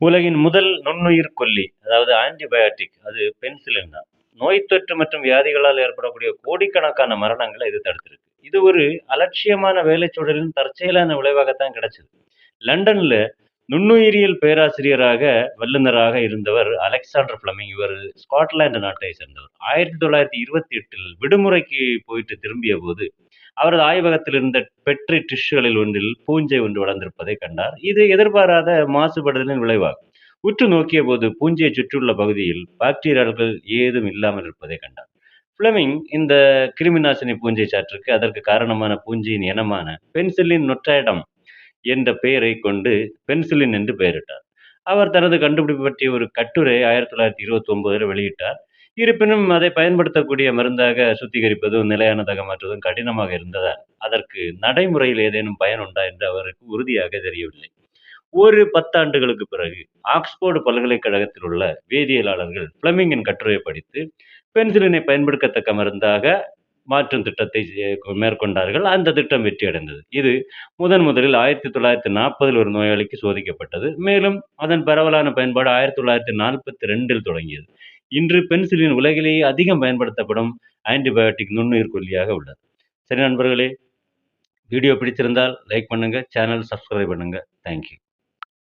உலகின் முதல் நுண்ணுயிர் கொல்லி அதாவது ஆன்டிபயோட்டிக் அது பென்சிலின் தான். நோய் தொற்று மற்றும் வியாதிகளால் ஏற்படக்கூடிய கோடிக்கணக்கான மரணங்களை இது தடுத்திருக்கு. இது ஒரு அலட்சியமான வேலைச்சூழலின் தற்செயலான விளைவாகத்தான் கிடைச்சது. லண்டன்ல நுண்ணுயிரியல் பேராசிரியராக வல்லுநராக இருந்தவர் அலெக்சாண்டர் பிளமிங் இவர் ஸ்காட்லாந்து நாட்டை சேர்ந்தவர். ஆயிரத்தி தொள்ளாயிரத்தி இருபத்தி எட்டில் விடுமுறைக்கு போயிட்டு திரும்பிய போது அவரது ஆய்வகத்தில் இருந்த பெட்ரி டிஷ்களில் ஒன்றில் பூஞ்சை ஒன்று வளர்ந்திருப்பதை கண்டார். இது எதிர்பாராத மாசுபடுதலின் விளைவாகும். உற்று நோக்கிய போது பூஞ்சையை சுற்றியுள்ள பகுதியில் பாக்டீரியாக்கள் ஏதும் இல்லாமல் இருப்பதை கண்டார். ஃப்ளமிங் இந்த கிருமிநாசினி பூஞ்சை சாற்றுக்கு அதற்கு காரணமான பூஞ்சையின் இனமான பென்சிலின் நொற்றாயிடம் என்ற பெயரை கொண்டு பென்சிலின் என்று பெயரிட்டார். அவர் தனது கண்டுபிடிப்பு பற்றிய ஒரு கட்டுரை ஆயிரத்தி தொள்ளாயிரத்தி இருபத்தி ஒன்பதில் வெளியிட்டார். இருப்பினும் அதை பயன்படுத்தக்கூடிய மருந்தாக சுத்திகரிப்பதும் நிலையானதாக மாற்றுவதும் கடினமாக இருந்ததால் அதற்கு நடைமுறையில் ஏதேனும் பயன் உண்டா என்று அவருக்கு உறுதியாக தெரியவில்லை. ஒரு பத்தாண்டுகளுக்கு பிறகு ஆக்ஸ்போர்டு பல்கலைக்கழகத்தில் உள்ள வேதியியலாளர்கள் பிளமிங்கின் கட்டுரையை படித்து பென்சிலினை பயன்படுத்தத்தக்க மருந்தாக மாற்றும் திட்டத்தை மேற்கொண்டார்கள். அந்த திட்டம் வெற்றி அடைந்தது இது முதன் முதலில் ஆயிரத்தி தொள்ளாயிரத்தி நாற்பதில் ஒரு நோயாளிக்கு சோதிக்கப்பட்டது. மேலும் அதன் பரவலான பயன்பாடு ஆயிரத்தி தொள்ளாயிரத்தி நாற்பத்தி ரெண்டில் தொடங்கியது. இன்று பென்சிலின் உலகிலேயே அதிகம் பயன்படுத்தப்படும் ஆன்டிபயோட்டிக் நுண்ணுயிர் கொல்லியாக உள்ளது. சரி நண்பர்களே வீடியோ பிடிச்சிருந்தால் லைக் பண்ணுங்கள் சேனல் சப்ஸ்கிரைப் பண்ணுங்கள் தேங்க்யூ